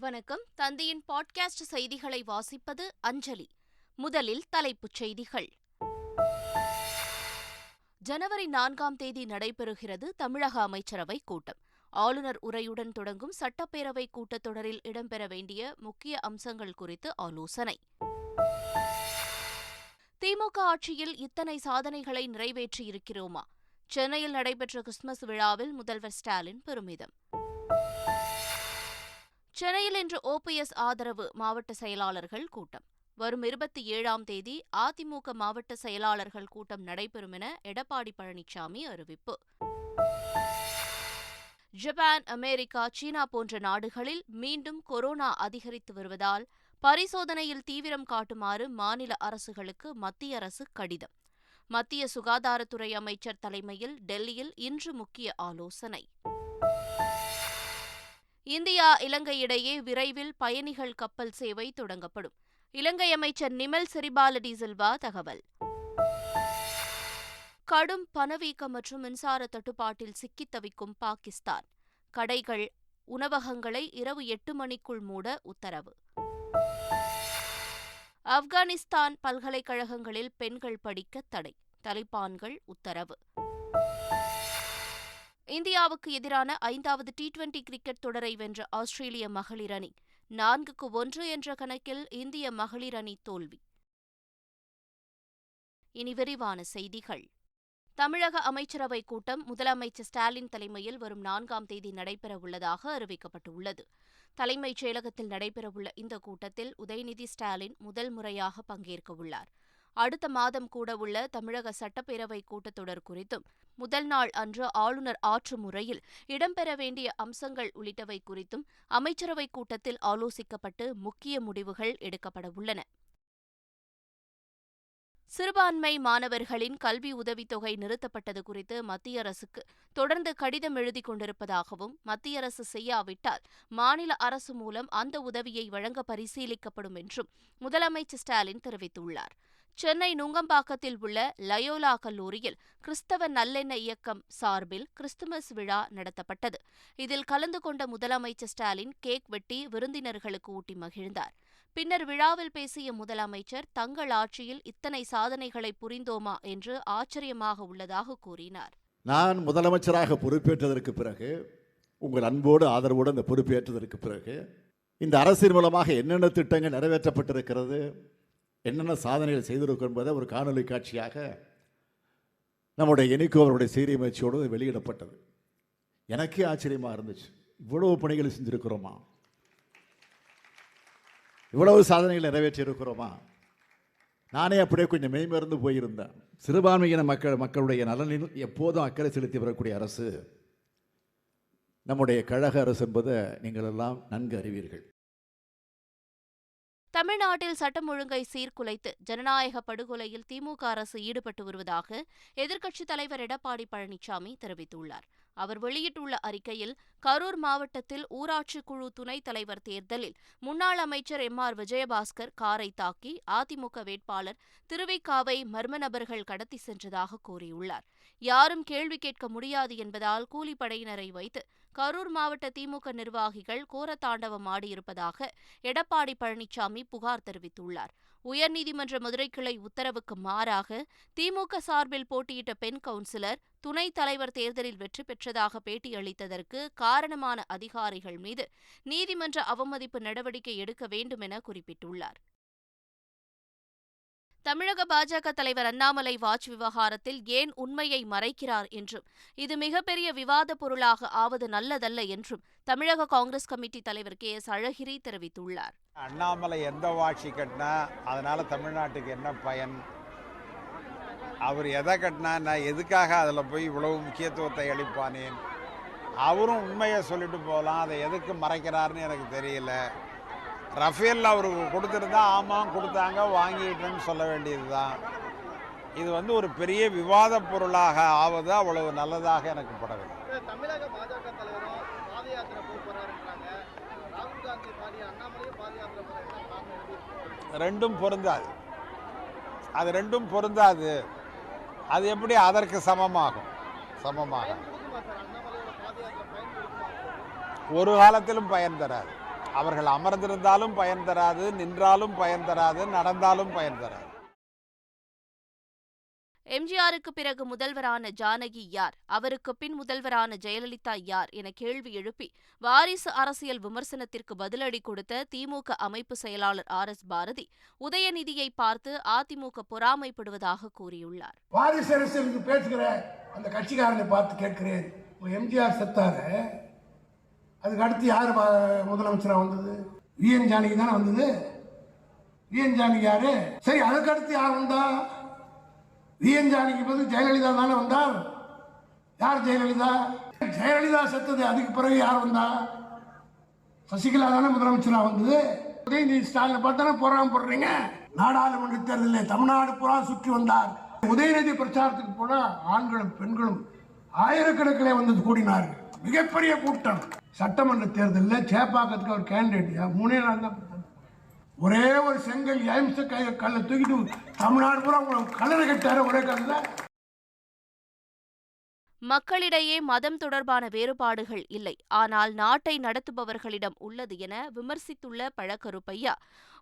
வணக்கம். தந்தையின் பாட்காஸ்ட் செய்திகளை வாசிப்பது அஞ்சலி. முதலில் தலைப்புச் செய்திகள். ஜனவரி நான்காம் தேதி நடைபெறுகிறது தமிழக அமைச்சரவை கூட்டம். ஆளுநர் உரையுடன் தொடங்கும் சட்டப்பேரவை கூட்டத்தொடரில் இடம்பெற வேண்டிய முக்கிய அம்சங்கள் குறித்து ஆலோசனை. திமுக ஆட்சியில் இத்தனை சாதனைகளை நிறைவேற்றியிருக்கிறோமா? சென்னையில் நடைபெற்ற கிறிஸ்துமஸ் விழாவில் முதல்வர் ஸ்டாலின் பெருமிதம். சென்னையில் இன்று ஓபிஎஸ் ஆதரவு மாவட்ட செயலாளர்கள் கூட்டம். வரும் இருபத்தி ஏழாம் தேதி அதிமுக மாவட்ட செயலாளர்கள் கூட்டம் நடைபெறும் என எடப்பாடி பழனிசாமி அறிவிப்பு. ஜப்பான் அமெரிக்கா சீனா போன்ற நாடுகளில் மீண்டும் கொரோனா அதிகரித்து வருவதால் பரிசோதனையில் தீவிரம் காட்டுமாறு மாநில அரசுகளுக்கு மத்திய அரசு கடிதம். மத்திய சுகாதாரத்துறை அமைச்சர் தலைமையில் டெல்லியில் இன்று முக்கிய ஆலோசனை. இந்தியா இலங்கை இடையே விரைவில் பயணிகள் கப்பல் சேவை தொடங்கப்படும். இலங்கை அமைச்சர் நிமல் சிறிபாலடி சில்வா தகவல். கடும் பணவீக்கம் மற்றும் மின்சார தட்டுப்பாட்டில் சிக்கித் தவிக்கும் பாகிஸ்தான். கடைகள் உணவகங்களை இரவு எட்டு மணிக்குள் மூட உத்தரவு. ஆப்கானிஸ்தான் பல்கலைக்கழகங்களில் பெண்கள் படிக்க தடை தலிபான்கள் உத்தரவு. இந்தியாவுக்கு எதிரான ஐந்தாவது டி டுவெண்டி கிரிக்கெட் தொடரை வென்ற ஆஸ்திரேலிய மகளிர் அணி நான்குக்கு ஒன்று என்ற கணக்கில் இந்திய மகளிர் அணி தோல்வி. இனி விரிவான செய்திகள். தமிழக அமைச்சரவைக் கூட்டம் முதலமைச்சர் ஸ்டாலின் தலைமையில் வரும் நான்காம் தேதி நடைபெறவுள்ளதாக அறிவிக்கப்பட்டுள்ளது. தலைமைச் செயலகத்தில் நடைபெறவுள்ள இந்த கூட்டத்தில் உதயநிதி ஸ்டாலின் முதல் முறையாக பங்கேற்கவுள்ளார். அடுத்த மாதம் கூடவுள்ள தமிழக சட்டப்பேரவை கூட்டத்தொடர் குறித்தும் முதல் நாள் அன்று ஆளுநர் ஆற்றும் முறையில் இடம்பெற வேண்டிய அம்சங்கள் உள்ளிட்டவை குறித்தும் அமைச்சரவைக் கூட்டத்தில் ஆலோசிக்கப்பட்டு முக்கிய முடிவுகள் எடுக்கப்படவுள்ளன சிறுபான்மை மாணவர்களின் கல்வி உதவித்தொகை நிறுத்தப்பட்டது குறித்து மத்திய அரசுக்கு தொடர்ந்து கடிதம் எழுதிக் கொண்டிருப்பதாகவும் மத்திய அரசு செய்யாவிட்டால் மாநில அரசு மூலம் அந்த உதவியை வழங்க பரிசீலிக்கப்படும் என்றும் முதலமைச்சர் ஸ்டாலின் தெரிவித்துள்ளார். சென்னை நுங்கம்பாக்கத்தில் உள்ள லயோலா கல்லூரியில் கிறிஸ்தவ நல்லெண்ண இயக்கம் சார்பில் கிறிஸ்துமஸ் விழா நடத்தப்பட்டது. இதில் கலந்து கொண்ட முதலமைச்சர் ஸ்டாலின் கேக் வெட்டி விருந்தினர்களுக்கு ஊட்டி மகிழ்ந்தார். பின்னர் விழாவில் பேசிய முதலமைச்சர் தங்கள் ஆட்சியில் இத்தனை சாதனைகளை புரிந்தோமா? என்று ஆச்சரியமாக உள்ளதாக கூறினார். நான் முதலமைச்சராக பொறுப்பேற்றதற்கு பிறகு உங்கள் அன்போடு ஆதரவோடு அந்த பொறுப்பேற்றதற்கு பிறகு இந்த அரசின் மூலமாக என்னென்ன திட்டங்கள் நிறைவேற்றப்பட்டிருக்கிறது என்னென்ன சாதனைகள் செய்திருக்கும் என்பதை ஒரு காணொலி காட்சியாக நம்முடைய எனிக்கோ அவருடைய சீரியமைச்சியோடு வெளியிடப்பட்டது. எனக்கே ஆச்சரியமாக இருந்துச்சு. இவ்வளவு பணிகளை செஞ்சுருக்கிறோமா? இவ்வளவு சாதனைகள் நிறைவேற்றியிருக்கிறோமா? நானே அப்படியே கொஞ்சம் மெய்மறந்து போயிருந்தேன். சிறுபான்மையின மக்கள் மக்களுடைய நலனில் எப்போதும் அக்கறை செலுத்தி வரக்கூடிய அரசு நம்முடைய கழக அரசு என்பதை நீங்கள் எல்லாம் நன்கு அறிவீர்கள். தமிழ்நாட்டில் சட்டம் ஒழுங்கை சீர்குலைத்து ஜனநாயக படுகொலையில் திமுக அரசு ஈடுபட்டு வருவதாக எதிர்க்கட்சித் தலைவர் எடப்பாடி பழனிசாமி தெரிவித்துள்ளார். அவர் வெளியிட்டுள்ள அறிக்கையில் கரூர் மாவட்டத்தில் ஊராட்சி குழு துணைத் தலைவர் தேர்தலில் முன்னாள் அமைச்சர் எம். ஆர். விஜயபாஸ்கர் காரை தாக்கி அதிமுக வேட்பாளர் திருவிக்காவை மர்ம நபர்கள் கடத்தி சென்றதாக கூறியுள்ளார். யாரும் கேள்வி கேட்க முடியாது என்பதால் கூலிப்படையினரை வைத்து கரூர் மாவட்ட திமுக நிர்வாகிகள் கோரத்தாண்டவம் ஆடியிருப்பதாக எடப்பாடி பழனிசாமி புகார் தெரிவித்துள்ளார். உயர்நீதிமன்ற மதுரை கிளை உத்தரவுக்கு மாறாக திமுக சார்பில் போட்டியிட்ட பெண் கவுன்சிலர் துணைத் தலைவர் தேர்தலில் வெற்றி பெற்றதாக பேட்டியளித்ததற்கு காரணமான அதிகாரிகள் மீது நீதிமன்ற அவமதிப்பு நடவடிக்கை எடுக்க வேண்டும் என குறிப்பிட்டுள்ளார். தமிழக பாஜக தலைவர் அண்ணாமலை வாட்ச் விவகாரத்தில் ஏன் உண்மையை மறைக்கிறார் என்றும் இது மிகப்பெரிய விவாத பொருளாக ஆவது நல்லதல்ல என்றும் தமிழக காங்கிரஸ் கமிட்டி தலைவர் கே எஸ் அழகிரி தெரிவித்துள்ளார். அண்ணாமலை எந்த வாட்சி கட்டினா அதனால தமிழ்நாட்டுக்கு என்ன பயன்? அவர் எதை கட்டினா நான் எதுக்காக அதில் போய் இவ்வளவு முக்கியத்துவத்தை அளிப்பானேன்? அவரும் உண்மையை சொல்லிட்டு போகலாம் அதை எதுக்கு மறைக்கிறாருன்னு எனக்கு தெரியல. ரஃபேல் அவருக்கு கொடுத்துருந்தா ஆமாம் கொடுத்தாங்க வாங்கிட்டேன்னு சொல்ல வேண்டியது தான் இது வந்து ஒரு பெரிய விவாத பொருளாக ஆவது அவ்வளவு நல்லதாக எனக்கு படவில்லை. தமிழக பாஜக தலைவரும் பாத யாத்திரை போக போறாருன்றாங்க. ராகுல் காந்தி பாதி அண்ணாமலையும் பாத யாத்திரை போற என்ன காரணம் எழுதி ரெண்டும் பொருந்தாது. அது ரெண்டும் பொருந்தாது. அது எப்படி அதற்கு சமமாகும்? சமமாக. ஒரு காலத்திலும் பயன் தராது. அவர்கள் அமர்ந்திருந்தாலும் பயன் தராது நின்றாலும் பயன் தராது நடந்தாலும் பயன் தராது. எம்ஜிஆருக்கு பிறகு முதல்வரான ஜானகி யார்? அவருக்கு பின் முதல்வரான ஜெயலலிதா யார்? என கேள்வி எழுப்பி வாரிசு அரசியல் விமர்சனத்திற்கு பதிலடி கொடுத்த திமுக அமைப்பு செயலாளர் ஆர் எஸ் பாரதி உதயநிதியை பார்த்து அதிமுக பொறாமைப்படுவதாக கூறியுள்ளார். வாரிசு அரசியலுக்கு பேசுகிற அந்த கட்சிக்காரனை பார்த்து கேட்கிறேன். எம்ஜிஆர் செத்தாரு? அதுக்கு அடுத்து யார் முதலமைச்சராக வந்தது? விஎன் ஜானகி தானே வந்தது? விஎன் ஜானகி யாரு? சரி அதுக்கு அடுத்து யார் வந்தா? விஎன் ஜானகி பதில் ஜெயலலிதா தானே வந்தார் யார் ஜெயலலிதா? ஜெயலலிதா செத்தது அதுக்கு பிறகு யார் வந்தா? சசிகலா தானே முதலமைச்சராக வந்தது. உதயநிதி ஸ்டாலின் பார்த்தானே போறாம போடுறீங்க? நாடாளுமன்ற தேர்தலில் தமிழ்நாடு புறா சுற்றி வந்தார். உதயநிதி பிரச்சாரத்துக்கு போனால் ஆண்களும் பெண்களும் ஆயிரக்கணக்கிலே வந்து கூடினார்கள். மிகப்பெரிய கூட்டம். சட்டமன்ற தேர்தலில் சேப்பாக்கத்துக்கு அவர் கேண்டிடேட் மூணே நாள் தான். ஒரே ஒரு செங்கல் எய்ம்ஸ் கை கல்லை தூக்கிட்டு தமிழ்நாடு பூரா உங்களுக்கு கலரை கட்டாரு ஒரே கல்லில் மக்களிடையே மதம் தொடர்பான வேறுபாடுகள் இல்லை. ஆனால் நாட்டை நடத்துபவர்களிடம் உள்ளது என விமர்சித்துள்ள பழக்கருப்பையா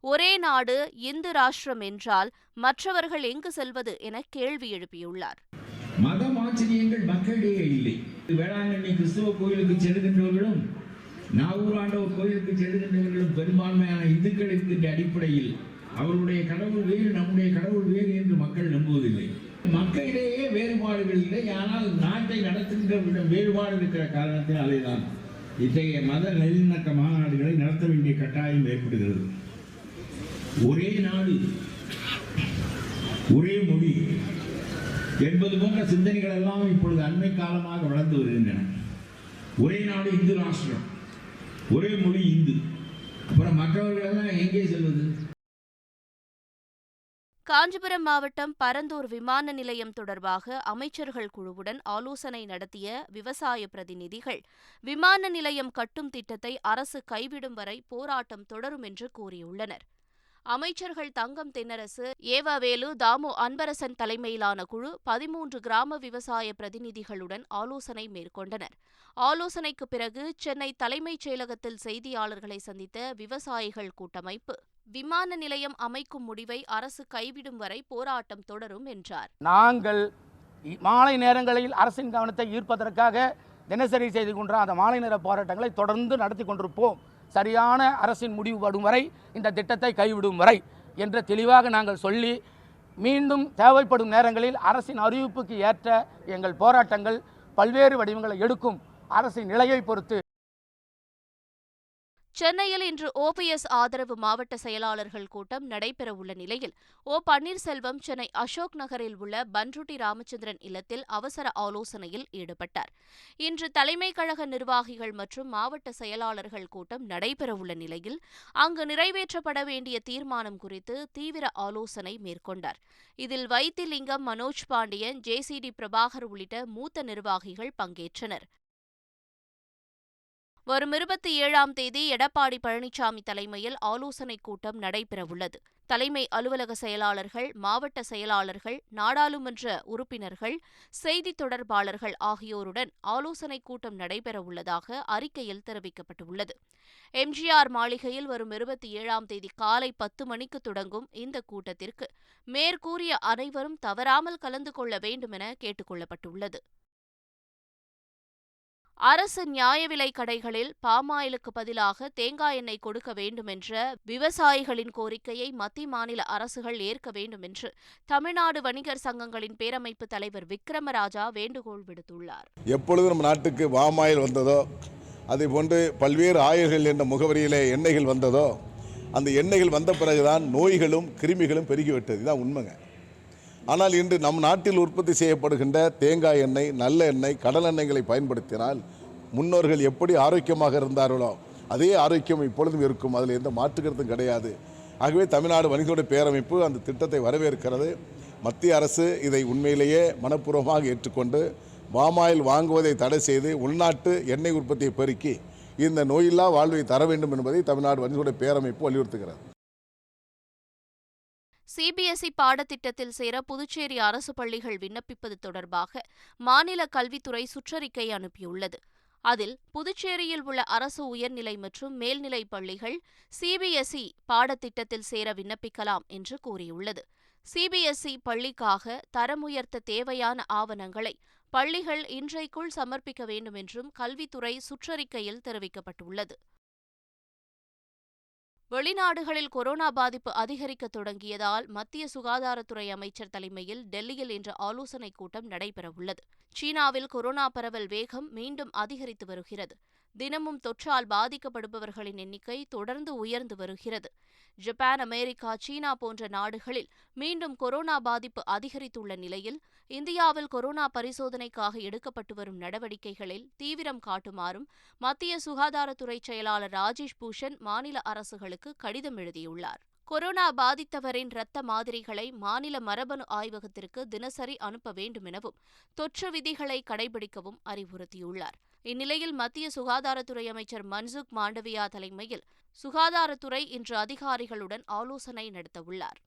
ஒரே நாடு இந்து ராஷ்டிரம் என்றால் மற்றவர்கள் எங்கு செல்வது என கேள்வி எழுப்பியுள்ளார். மதம் ஆச்சரியங்கள் மக்களிடையே இல்லை. வேளாங்கண்ணி கிறிஸ்துவ கோயிலுக்கு செல்கின்றவர்களும் நாகூர் நாவூராண்டவர் கோயிலுக்கு செல்கின்றவர்களும் பெரும்பான்மையான இந்துக்கள் என்கின்ற அடிப்படையில் அவருடைய கடவுள் வேறு நம்முடைய கடவுள் வேறு என்று மக்கள் நம்புவதில்லை. மக்களிடையே வேறுபாடுகள் இல்லை ஆனால் நாட்டை நடத்துகின்ற வேறுபாடு இருக்கிற காரணத்தினாலே தான் இத்தகைய மத நல்லிணக்க மாநாடுகளை நடத்த வேண்டிய கட்டாயம் ஏற்படுகிறது. ஒரே நாடு ஒரே மொழி என்பது போன்ற சிந்தனைகள் எல்லாம் இப்பொழுது அண்மை காலமாக வளர்ந்து வருகின்றன. ஒரே நாடு இந்து ராஷ்டிரம். ஒரே மொழி இந்து. அப்புறம் மற்றவர்கள் எல்லாம் எங்கே செல்வது? காஞ்சிபுரம் மாவட்டம் பரந்தூர் விமான நிலையம் தொடர்பாக அமைச்சர்கள் குழுவுடன் ஆலோசனை நடத்திய விவசாய பிரதிநிதிகள் விமான நிலையம் கட்டும் திட்டத்தை அரசு கைவிடும் வரை போராட்டம் தொடரும் என்று கூறியுள்ளனர். அமைச்சர்கள் தங்கம் தென்னரசு ஏவவேலு தாமு அன்பரசன் தலைமையிலான குழு பதிமூன்று கிராம விவசாய பிரதிநிதிகளுடன் ஆலோசனை மேற்கொண்டனர். ஆலோசனைக்கு பிறகு சென்னை தலைமைச் செயலகத்தில் செய்தியாளர்களை சந்தித்த விவசாயிகள் கூட்டமைப்பு விமான நிலையம் அமைக்கும் முடிவை அரசு கைவிடும் வரை போராட்டம் தொடரும் என்றார். நாங்கள் மாலை நேரங்களில் அரசின் கவனத்தை ஈர்ப்பதற்காக தினசரி செய்து கொண்ட அந்த மாலை நேர போராட்டங்களை தொடர்ந்து நடத்தி கொண்டிருப்போம். சரியான அரசின் முடிவுபடும் வரை இந்த திட்டத்தை கைவிடும் வரை என்று தெளிவாக நாங்கள் சொல்லி மீண்டும் தேவைப்படும் நேரங்களில் அரசின் அறிவிப்புக்கு ஏற்ற எங்கள் போராட்டங்கள் பல்வேறு வடிவங்களை எடுக்கும் அரசின் நிலையை பொறுத்து சென்னையில் இன்று ஓபிஎஸ் ஆதரவு மாவட்ட செயலாளர்கள் கூட்டம் நடைபெறவுள்ள நிலையில் ஓ பன்னீர்செல்வம் சென்னை அசோக் நகரில் உள்ள பன்ருட்டி ராமச்சந்திரன் இல்லத்தில் அவசர ஆலோசனையில் ஈடுபட்டார். இன்று தலைமை கழக நிர்வாகிகள் மற்றும் மாவட்ட செயலாளர்கள் கூட்டம் நடைபெறவுள்ள நிலையில் அங்கு நிறைவேற்றப்பட வேண்டிய தீர்மானம் குறித்து தீவிர ஆலோசனை மேற்கொண்டார். இதில் வைத்திலிங்கம் மனோஜ் பாண்டியன் ஜேசிடி பிரபாகர் உள்ளிட்ட மூத்த நிர்வாகிகள் பங்கேற்றனர். வரும் இருபத்தி ஏழாம் தேதி எடப்பாடி பழனிசாமி தலைமையில் ஆலோசனைக் கூட்டம் நடைபெறவுள்ளது. தலைமை அலுவலக செயலாளர்கள் மாவட்ட செயலாளர்கள் நாடாளுமன்ற உறுப்பினர்கள் செய்தித் தொடர்பாளர்கள் ஆகியோருடன் ஆலோசனைக் கூட்டம் நடைபெறவுள்ளதாக அறிக்கையில் தெரிவிக்கப்பட்டுள்ளது. எம்ஜிஆர் மாளிகையில் வரும் இருபத்தி ஏழாம் தேதி காலை பத்து மணிக்கு தொடங்கும் இந்த கூட்டத்திற்கு மேற்கூறிய அனைவரும் தவறாமல் கலந்து கொள்ள வேண்டுமென கேட்டுக் கொள்ளப்பட்டுள்ளது. அரசு நியாய விலை கடைகளில் பாமாயிலுக்கு பதிலாக தேங்காய் எண்ணெய் கொடுக்க வேண்டுமென்ற விவசாயிகளின் கோரிக்கையை மத்திய மாநில அரசுகள் ஏற்க வேண்டும் என்று தமிழ்நாடு வணிகர் சங்கங்களின் பேரமைப்பு தலைவர் விக்ரமராஜா வேண்டுகோள் விடுத்துள்ளார். எப்பொழுது நம்ம நாட்டுக்கு வாமாயில் வந்ததோ அதே போன்று பல்வேறு ஆயுள்கள் என்ற முகவரியிலே எண்ணெய்கள் வந்ததோ அந்த எண்ணெய்கள் வந்த பிறகுதான் நோய்களும் கிருமிகளும் பெருகிவிட்டது இதுதான் உண்மைங்க. ஆனால் இன்று நம் நாட்டில் உற்பத்தி செய்யப்படுகின்ற தேங்காய் எண்ணெய் நல்ல எண்ணெய் கடல் எண்ணெய்களை பயன்படுத்தினால் முன்னோர்கள் எப்படி ஆரோக்கியமாக இருந்தார்களோ அதே ஆரோக்கியம் இப்பொழுதும் இருக்கும். அதில் எந்த மாற்று கருத்தும் கிடையாது. ஆகவே தமிழ்நாடு வணிகோட பேரமைப்பு அந்த திட்டத்தை வரவேற்கிறது. மத்திய அரசு இதை உண்மையிலேயே மனப்பூர்வமாக ஏற்றுக்கொண்டு பாமாயில் வாங்குவதை தடை செய்து உள்நாட்டு எண்ணெய் உற்பத்தியை பெருக்கி இந்த நோயில்லா வாழ்வை தர வேண்டும் என்பதை தமிழ்நாடு வணிகோட பேரமைப்பு வலியுறுத்துகிறது. சிபிஎஸ்இ பாடத்திட்டத்தில் சேர புதுச்சேரி அரசு பள்ளிகள் விண்ணப்பிப்பது தொடர்பாக மாநில கல்வித்துறை சுற்றறிக்கை அனுப்பியுள்ளது. அதில் புதுச்சேரியில் உள்ள அரசு உயர்நிலை மற்றும் மேல்நிலை பள்ளிகள் சிபிஎஸ்இ பாடத்திட்டத்தில் சேர விண்ணப்பிக்கலாம் என்று கூறியுள்ளது. சிபிஎஸ்இ பள்ளிக்காக தரம் உயர்த்த தேவையான ஆவணங்களை பள்ளிகள் இன்றைக்குள் சமர்ப்பிக்க வேண்டும் என்றும் கல்வித்துறை சுற்றறிக்கையில் தெரிவிக்கப்பட்டுள்ளது. வெளிநாடுகளில் கொரோனா பாதிப்பு அதிகரிக்க தொடங்கியதால் மத்திய சுகாதாரத்துறை அமைச்சர் தலைமையில் டெல்லியில் இன்று ஆலோசனைக் கூட்டம் நடைபெறவுள்ளது. சீனாவில் கொரோனா பரவல் வேகம் மீண்டும் அதிகரித்து வருகிறது. தினமும் தொற்றால் பாதிக்கப்படுபவர்களின் எண்ணிக்கை தொடர்ந்து உயர்ந்து வருகிறது. ஜப்பான் அமெரிக்கா சீனா போன்ற நாடுகளில் மீண்டும் கொரோனா பாதிப்பு அதிகரித்துள்ள நிலையில் இந்தியாவில் கொரோனா பரிசோதனைக்காக எடுக்கப்பட்டு வரும் நடவடிக்கைகளில் தீவிரம் காட்டுமாறும் மத்திய சுகாதாரத்துறை செயலாளர் ராஜேஷ் பூஷன் மாநில அரசுகளுக்கு கடிதம் எழுதியுள்ளார். கொரோனா பாதித்தவரின் இரத்த மாதிரிகளை மாநில மரபணு ஆய்வகத்திற்கு தினசரி அனுப்ப வேண்டும் எனவும் தொற்று விதிகளை கடைபிடிக்கவும் அறிவுறுத்தியுள்ளார். இந்நிலையில் மத்திய சுகாதாரத்துறை அமைச்சர் மன்சுக் மாண்டவியா தலைமையில் சுகாதாரத்துறை இன்று அதிகாரிகளுடன் ஆலோசனை நடத்தவுள்ளார்.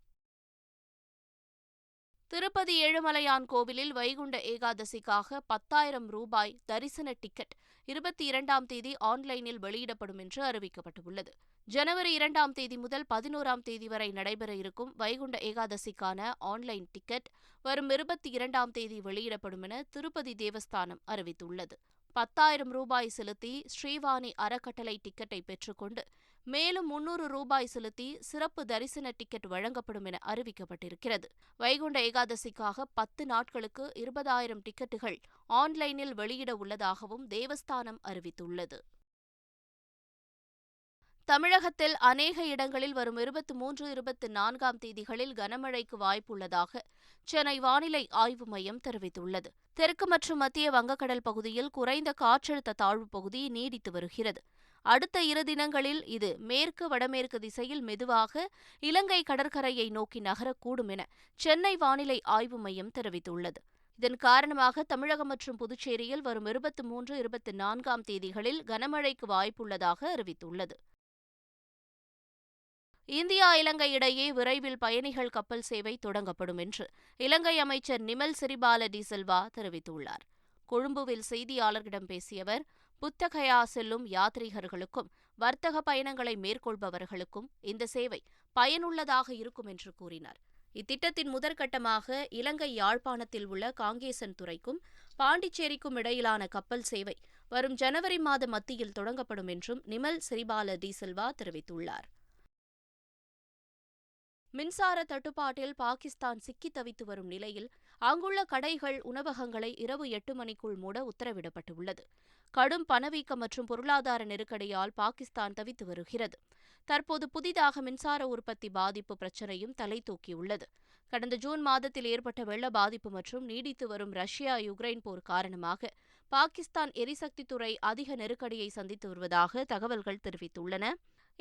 திருப்பதி ஏழுமலையான் கோவிலில் வைகுண்ட ஏகாதசிக்காக பத்தாயிரம் ரூபாய் தரிசன டிக்கெட் இருபத்தி இரண்டாம் தேதி ஆன்லைனில் வெளியிடப்படும் என்று அறிவிக்கப்பட்டுள்ளது. ஜனவரி இரண்டாம் தேதி முதல் பதினோராம் தேதி வரை நடைபெற இருக்கும் வைகுண்ட ஏகாதசிக்கான ஆன்லைன் டிக்கெட் வரும் இருபத்தி இரண்டாம் தேதி வெளியிடப்படும் என திருப்பதி தேவஸ்தானம் அறிவித்துள்ளது. பத்தாயிரம் ரூபாய் செலுத்தி ஸ்ரீவாணி அறக்கட்டளை டிக்கெட்டை பெற்றுக்கொண்டு மேலும் முன்னூறு ரூபாய் செலுத்தி சிறப்பு தரிசன டிக்கெட் வழங்கப்படும் என அறிவிக்கப்பட்டிருக்கிறது. வைகுண்ட ஏகாதசிக்காக பத்து நாட்களுக்கு இருபதாயிரம் டிக்கெட்டுகள் ஆன்லைனில் வெளியிட உள்ளதாகவும் தேவஸ்தானம் அறிவித்துள்ளது. தமிழகத்தில் அநேக இடங்களில் வரும் இருபத்தி மூன்று இருபத்தி நான்காம் தேதிகளில் கனமழைக்கு வாய்ப்புள்ளதாக சென்னை வானிலை ஆய்வு மையம் தெரிவித்துள்ளது. தெற்கு மற்றும் மத்திய வங்கக்கடல் பகுதியில் குறைந்த காற்றழுத்த தாழ்வுப் பகுதி நீடித்து வருகிறது. அடுத்த இரு தினங்களில் இது மேற்கு வடமேற்கு திசையில் மெதுவாக இலங்கை கடற்கரையை நோக்கி நகரக்கூடும் என சென்னை வானிலை ஆய்வு மையம் தெரிவித்துள்ளது. இதன் காரணமாக தமிழகம் மற்றும் புதுச்சேரியில் வரும் இருபத்தி மூன்று இருபத்தி நான்காம் தேதிகளில் கனமழைக்கு வாய்ப்புள்ளதாக அறிவித்துள்ளது. இந்தியா இலங்கை இடையே விரைவில் பயணிகள் கப்பல் சேவை தொடங்கப்படும் என்று இலங்கை அமைச்சர் நிமல் சிறிபால டி தெரிவித்துள்ளார். கொழும்புவில் செய்தியாளர்களிடம் பேசிய அவர் புத்தகயா செல்லும் யாத்ரீகர்களுக்கும் வர்த்தக பயணங்களை மேற்கொள்பவர்களுக்கும் இந்த சேவை பயனுள்ளதாக இருக்கும் என்று கூறினார். இத்திட்டத்தின் முதற்கட்டமாக இலங்கை யாழ்ப்பாணத்தில் உள்ள காங்கேசன் துறைக்கும் பாண்டிச்சேரிக்கும் இடையிலான கப்பல் சேவை வரும் ஜனவரி மாத மத்தியில் தொடங்கப்படும் என்றும் நிமல் சிறிபால டி செல்வா தெரிவித்துள்ளார். மின்சார தட்டுப்பாட்டில் பாகிஸ்தான் சிக்கி தவித்து வரும் நிலையில் அங்குள்ள கடைகள் உணவகங்களை இரவு எட்டு மணிக்குள் மூட உத்தரவிடப்பட்டுள்ளது. கடும் பணவீக்கம் மற்றும் பொருளாதார நெருக்கடியால் பாகிஸ்தான் தவித்து வருகிறது. தற்போது புதிதாக மின்சார உற்பத்தி பாதிப்பு பிரச்சினையும் தலை தூக்கியுள்ளது. கடந்த ஜூன் மாதத்தில் ஏற்பட்ட வெள்ள பாதிப்பு மற்றும் நீடித்து வரும் ரஷ்யா யுக்ரைன் போர் காரணமாக பாகிஸ்தான் எரிசக்தி துறை அதிக நெருக்கடியை சந்தித்து வருவதாக தகவல்கள் தெரிவித்துள்ளன.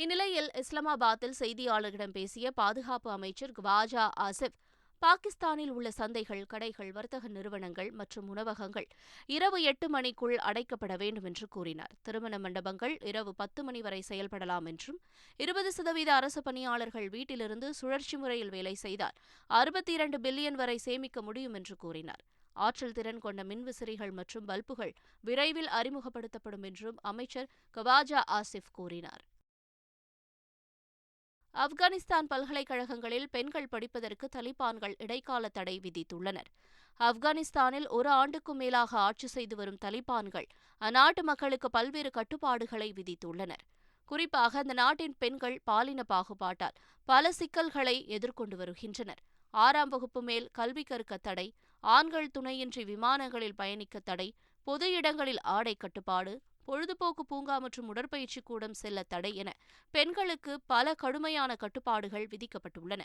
இந்நிலையில் இஸ்லாமாபாத்தில் செய்தியாளர்களிடம் பேசிய பாதுகாப்பு அமைச்சர் குவாஜா ஆசிப் பாகிஸ்தானில் உள்ள சந்தைகள் கடைகள் வர்த்தக நிறுவனங்கள் மற்றும் உணவகங்கள் இரவு எட்டு மணிக்குள் அடைக்கப்பட வேண்டும் என்று கூறினார். திருமண மண்டபங்கள் இரவு பத்து மணி வரை செயல்படலாம் என்றும் இருபது சதவீத அரசு பணியாளர்கள் வீட்டிலிருந்து சுழற்சி முறையில் வேலை செய்தால் அறுபத்தி இரண்டு பில்லியன் வரை சேமிக்க முடியும் என்று கூறினார். ஆற்றல் திறன் கொண்ட மின்விசிறிகள் மற்றும் பல்புகள் விரைவில் அறிமுகப்படுத்தப்படும் என்றும் அமைச்சர் கவாஜா ஆசிப் கூறினார். ஆப்கானிஸ்தான் பல்கலைக்கழகங்களில் பெண்கள் படிப்பதற்கு தலிபான்கள் இடைக்கால தடை விதித்துள்ளனர். ஆப்கானிஸ்தானில் ஒரு ஆண்டுக்கும் மேலாக ஆட்சி செய்து வரும் தலிபான்கள் அந்நாட்டு மக்களுக்கு பல்வேறு கட்டுப்பாடுகளை விதித்துள்ளனர். குறிப்பாக அந்த நாட்டின் பெண்கள் பாலின பாகுபாட்டால் பல சிக்கல்களை எதிர்கொண்டு வருகின்றனர். ஆறாம் வகுப்பு மேல் கல்வி கற்க தடை ஆண்கள் துணையின்றி விமானங்களில் பயணிக்க தடை பொது இடங்களில் ஆடை கட்டுப்பாடு பொழுதுபோக்கு பூங்கா மற்றும் உடற்பயிற்சி கூடம் செல்ல தடை என பெண்களுக்கு பல கடுமையான கட்டுப்பாடுகள் விதிக்கப்பட்டுள்ளன.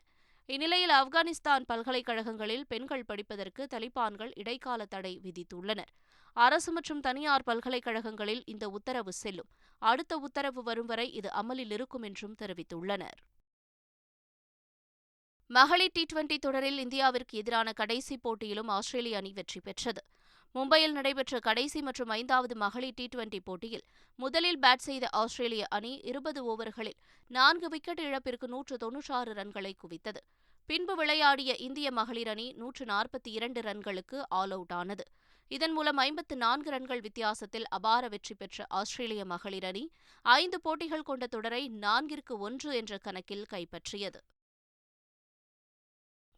இந்நிலையில் ஆப்கானிஸ்தான் பல்கலைக்கழகங்களில் பெண்கள் படிப்பதற்கு தலிபான்கள் இடைக்கால தடை விதித்துள்ளனர். அரசு மற்றும் தனியார் பல்கலைக்கழகங்களில் இந்த உத்தரவு செல்லும். அடுத்த உத்தரவு வரும் வரை இது அமலில் இருக்கும் என்றும் தெரிவித்துள்ளனர். மகளிர் டி டுவெண்டி தொடரில் இந்தியாவிற்கு எதிரான கடைசி போட்டியிலும் ஆஸ்திரேலிய அணி வெற்றி பெற்றது. மும்பையில் நடைபெற்ற கடைசி மற்றும் ஐந்தாவது மகளிர் டி டுவெண்டி போட்டியில் முதலில் பேட் செய்த ஆஸ்திரேலிய அணி இருபது ஓவர்களில் நான்கு விக்கெட் இழப்பிற்கு நூற்று தொன்னூற்றாறு ரன்களை குவித்தது. பின்பு விளையாடிய இந்திய மகளிர் அணி நூற்று நாற்பத்தி இரண்டு ரன்களுக்கு ஆல் அவுட் ஆனது. இதன் மூலம் ஐம்பத்து நான்கு ரன்கள் வித்தியாசத்தில் அபார வெற்றி பெற்ற ஆஸ்திரேலிய மகளிர் அணி ஐந்து போட்டிகள் கொண்ட தொடரை நான்கிற்கு ஒன்று என்ற கணக்கில் கைப்பற்றியது.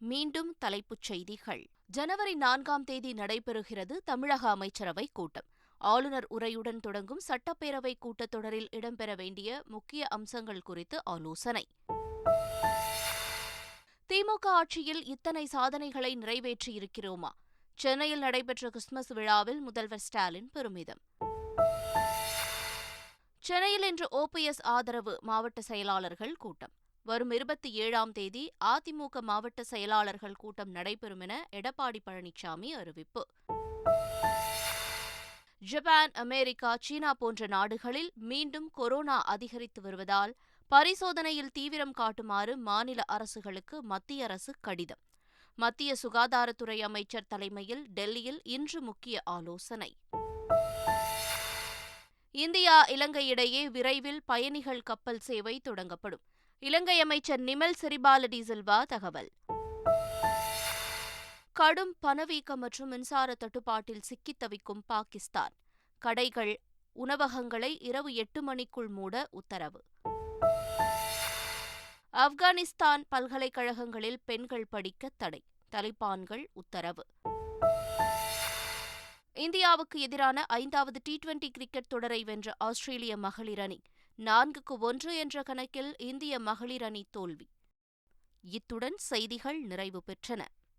மீண்டும் தலைப்புச் செய்திகள். ஜனவரி நான்காம் தேதி நடைபெறுகிறது தமிழக அமைச்சரவை கூட்டம். ஆளுநர் உரையுடன் தொடங்கும் சட்டப்பேரவை கூட்டத்தொடரில் இடம்பெற வேண்டிய முக்கிய அம்சங்கள் குறித்து ஆலோசனை. திமுக ஆட்சியில் இத்தனை சாதனைகளை நிறைவேற்றியிருக்கிறோமா? சென்னையில் நடைபெற்ற கிறிஸ்துமஸ் விழாவில் முதல்வர் ஸ்டாலின் பெருமிதம். சென்னையில் இன்று ஓபிஎஸ் ஆதரவு மாவட்ட செயலாளர்கள் கூட்டம். வரும் இருபத்தி ஏழாம் தேதி அதிமுக மாவட்ட செயலாளர்கள் கூட்டம் நடைபெறும் என எடப்பாடி பழனிசாமி அறிவிப்பு. ஜப்பான் அமெரிக்கா சீனா போன்ற நாடுகளில் மீண்டும் கொரோனா அதிகரித்து வருவதால் பரிசோதனையில் தீவிரம் காட்டுமாறு மாநில அரசுகளுக்கு மத்திய அரசு கடிதம். மத்திய சுகாதாரத்துறை அமைச்சர் தலைமையில் டெல்லியில் இன்று முக்கிய ஆலோசனை. இந்தியா இலங்கை இடையே விரைவில் பயணிகள் கப்பல் சேவை தொடங்கப்படும். இலங்கை அமைச்சர் நிமல் சிறிபால சில்வா தகவல். கடும் பணவீக்கம் மற்றும் மின்சார தட்டுப்பாட்டில் சிக்கித் தவிக்கும் பாகிஸ்தான். கடைகள் உணவகங்களை இரவு எட்டு மணிக்குள் மூட உத்தரவு. ஆப்கானிஸ்தான் பல்கலைக்கழகங்களில் பெண்கள் படிக்க தடை தலிபான்கள் உத்தரவு. இந்தியாவுக்கு எதிரான ஐந்தாவது டி டுவெண்டி கிரிக்கெட் தொடரை வென்ற ஆஸ்திரேலிய மகளிர் அணி நான்குக்கு ஒன்று என்ற கணக்கில் இந்திய மகளிர் அணி தோல்வி. இத்துடன் செய்திகள் நிறைவு பெற்றன.